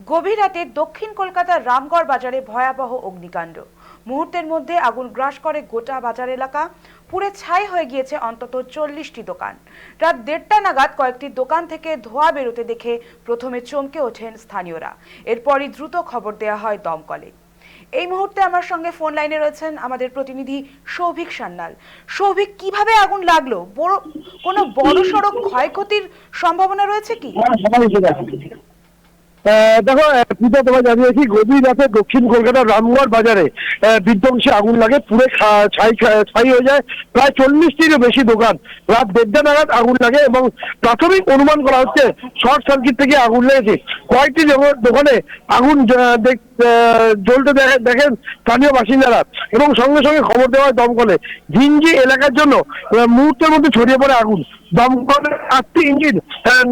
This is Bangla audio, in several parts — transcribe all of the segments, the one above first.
গভীর রাতে দক্ষিণ কলকাতার রামগড় বাজারে ভয়াবহ অগ্নিকাণ্ড। মুহূর্তের মধ্যে আগুন গ্রাস করে গোটা বাজার এলাকা। পুড়ে ছাই হয়ে গিয়েছে অন্তত চল্লিশটি দোকান। রাত দেড়টা নাগাদ কয়েকটি দোকান থেকে ধোঁয়া বেরোতে দেখে প্রথমে চমকে ওঠেন স্থানীয়রা। এরপরই দ্রুত খবর দেওয়া হয় দমকলে। এই মুহূর্তে আমার সঙ্গে ফোন লাইনে রয়েছেন আমাদের প্রতিনিধি সৌভিক সান্যাল। সৌভিক কীভাবে আগুন লাগল? বড় কোনো বড় সড়ক ক্ষয়ক্ষতির সম্ভাবনা রয়েছে কি? আহ, দেখো পূজা তোমায় জানিয়েছি গভীর রাতে দক্ষিণ কলকাতার রামগড় বাজারে বিধ্বংসী আগুন লাগে পুরে ছাই ছাই হয়ে যায়। প্রায় চল্লিশটিরও বেশি দোকান। রাত দেড়টা নাগাদ আগুন লাগে এবং প্রাথমিক অনুমান করা হচ্ছে, শর্ট সার্কিট থেকে আগুন লেগেছে। কয়েকটি দোকানে আগুন জ্বলতে দেখে- দেখেন স্থানীয় বাসিন্দারা। এবং সঙ্গে সঙ্গে খবর দেওয়া হয় দমকলে। ঘিঞ্জি এলাকার জন্য মুহূর্তের মধ্যে ছড়িয়ে পড়ে আগুন দমকলের আটটি ইঞ্জিন আহ,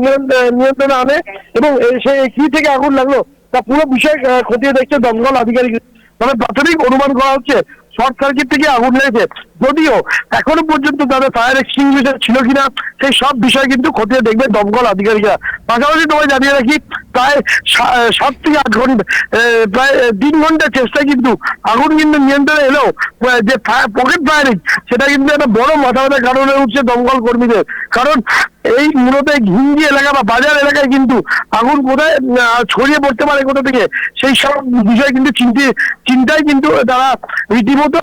নিয়ন্ত্রণে আনে এবং সে কি থেকে আগুন লাগল। তা পুরো বিষয় খতিয়ে দেখছে দমকল আধিকারিক। তবে প্রাথমিক অনুমান করা হচ্ছে শর্ট সার্কিট থেকে আগুন লেগেছে। যদিও এখনও পর্যন্ত তাদের ফায়ার এক্সটিংগুইশার ছিল কিনা সেই সব বিষয় কিন্তু খতিয়ে দেখবে দমকল আধিকারিকরা। পাশাপাশি তোমায় জানিয়ে রাখি প্রায় সাত থেকে আট ঘণ্টা প্রায় তিন ঘণ্টার চেষ্টায় কিন্তু আগুন কিন্তু নিয়ন্ত্রণে এলেও যে পকেট ফায়ারিং সেটা কিন্তু একটা বড় মাথা কারণ হয়ে উঠছে দমকল কর্মীদের। কারণ এই মূলত ঘিঞ্জি এলাকা বা বাজার এলাকায় কিন্তু আগুন কোথায় ছড়িয়ে পড়তে পারে কোথা থেকে, সেই সব বিষয় কিন্তু চিন্তে, চিন্তায় কিন্তু তারা রীতিমতো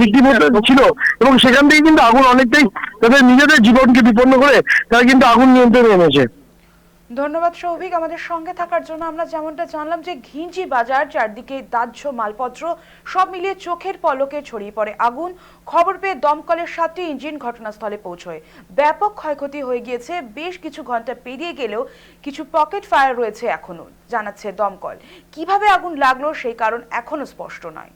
রীতিমতো ছিল। এবং সেখান থেকে কিন্তু আগুন অনেকটাই তাদের নিজেদের জীবনকে বিপন্ন করে, তারা কিন্তু আগুন নিয়ন্ত্রণে এনেছে। ধন্যবাদ সৌভিক আমাদের সঙ্গে থাকার জন্য আমরা যেমনটা জানলাম যে ঘিঞ্জি বাজার চারদিকে দাহ্য মালপত্র সব মিলিয়ে চোখের পলকে ছড়িয়ে পড়ে। আগুন খবর পেয়ে দমকলের সাতটি ইঞ্জিন ঘটনাস্থলে পৌঁছয়। ব্যাপক ক্ষয়ক্ষতি হয়ে গিয়েছে। বেশ কিছু ঘণ্টা পেরিয়ে গেলেও কিছু পকেট ফায়ার রয়েছে এখনও, জানাচ্ছে দমকল। কীভাবে আগুন লাগল সেই কারণ এখনও স্পষ্ট নয়।